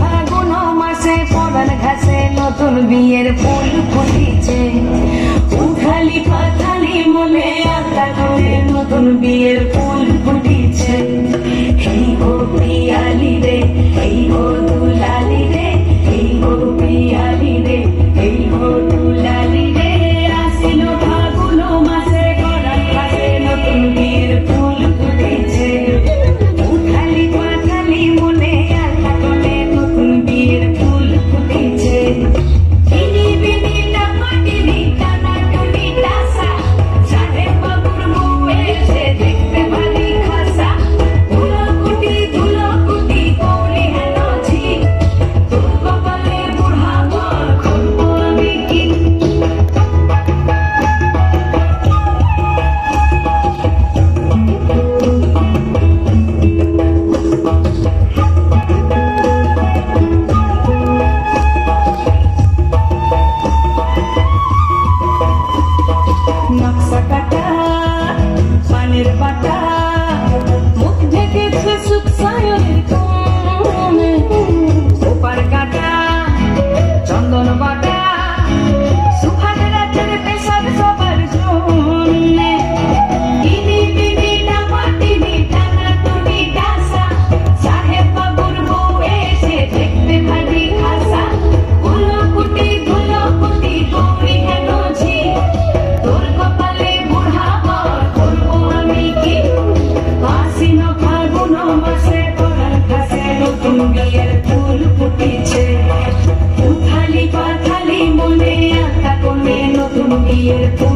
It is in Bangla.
ফাগুন মাসে পরান ঘাসে নতুন বিয়ের ফুল get it.